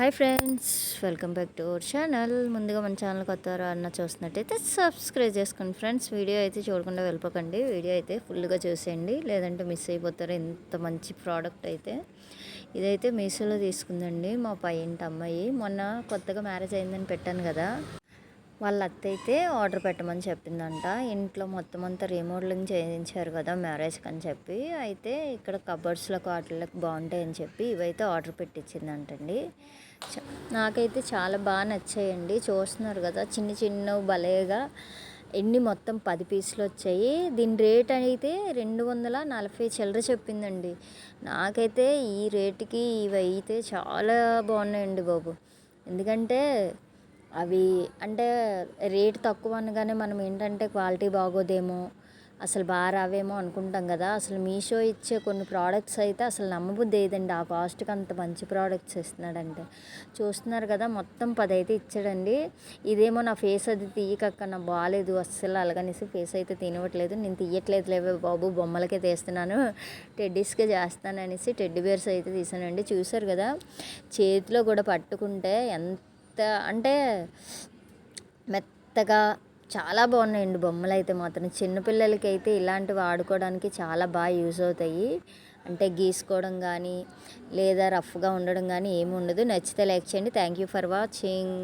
Hi friends welcome back to our channel ముందుగా మన channel కొత్త అన్న చూస్తున్నట్టయితే సబ్స్క్రైబ్ చేసుకోండి ఫ్రెండ్స్ వీడియో అయితే చూడకుండా వెళ్ళిపోకండి. వీడియో అయితే ఫుల్గా చూసేయండి. లేదంటే మిస్ అయిపోతారు. ఎంత మంచి ప్రోడక్ట్ అయితే. ఇదైతే మీషోలో తీసుకుందండి మా పైంటి అమ్మాయి. మొన్న కొత్తగా మ్యారేజ్ అయిందని పెట్టాను కదా. వాళ్ళ అత్త అయితే ఆర్డర్ పెట్టమని చెప్పిందంట. ఇంట్లో మొత్తం అంతా రీమోడలింగ్ చేయించారు కదా మ్యారేజ్కి అని చెప్పి. అయితే ఇక్కడ కబర్డ్స్లకు వాటిలకు బాగుంటాయని చెప్పి ఇవైతే ఆర్డర్ పెట్టించిందంటండి చ- నాకైతే చాలా బాగా నచ్చాయండి. చూస్తున్నారు కదా చిన్న చిన్న భలేగా ఎన్ని మొత్తం పది పీసులు వచ్చాయి. దీని రేట్ అయితే రెండు వందల నలభై చిల్లర చెప్పిందండి. నాకైతే ఈ రేటుకి ఇవి అయితే చాలా బాగున్నాయండి బాబు. ఎందుకంటే అవి అంటే రేట్ తక్కువ అనగానే మనం ఏంటంటే క్వాలిటీ బాగోదేమో అసలు బాగా రావేమో అనుకుంటాం కదా. అసలు మీషో ఇచ్చే కొన్ని ప్రోడక్ట్స్ అయితే అసలు నమ్మబుద్ధి ఏదండి? ఆ కాస్ట్కి అంత మంచి ప్రోడక్ట్స్ ఇస్తున్నాడంటే. చూస్తున్నారు కదా మొత్తం పది అయితే ఇచ్చాడండి. ఇదేమో నా ఫేస్ అది తీయకక్క నా బాగాలేదు అస్సలు అలాగనేసి ఫేస్ అయితే తినవట్లేదు. నేను తీయట్లేదు లేవే బాబు బొమ్మలకే తీస్తున్నాను. టెడ్డీస్కే చేస్తాను అనేసి టెడ్డీ బేర్స్ అయితే తీసానండి. చూసారు కదా చేతిలో కూడా పట్టుకుంటే ఎంత మెత్త అంటే మెత్తగా చాలా బాగున్నాయండి బొమ్మలు అయితే మాత్రం. చిన్నపిల్లలకి అయితే ఇలాంటివి ఆడుకోవడానికి చాలా బాగా యూజ్ అవుతాయి. అంటే గీసుకోవడం కానీ లేదా రఫ్గా ఉండడం కానీ ఏమి ఉండదు. నచ్చితే లైక్ చేయండి. Thank you for watching.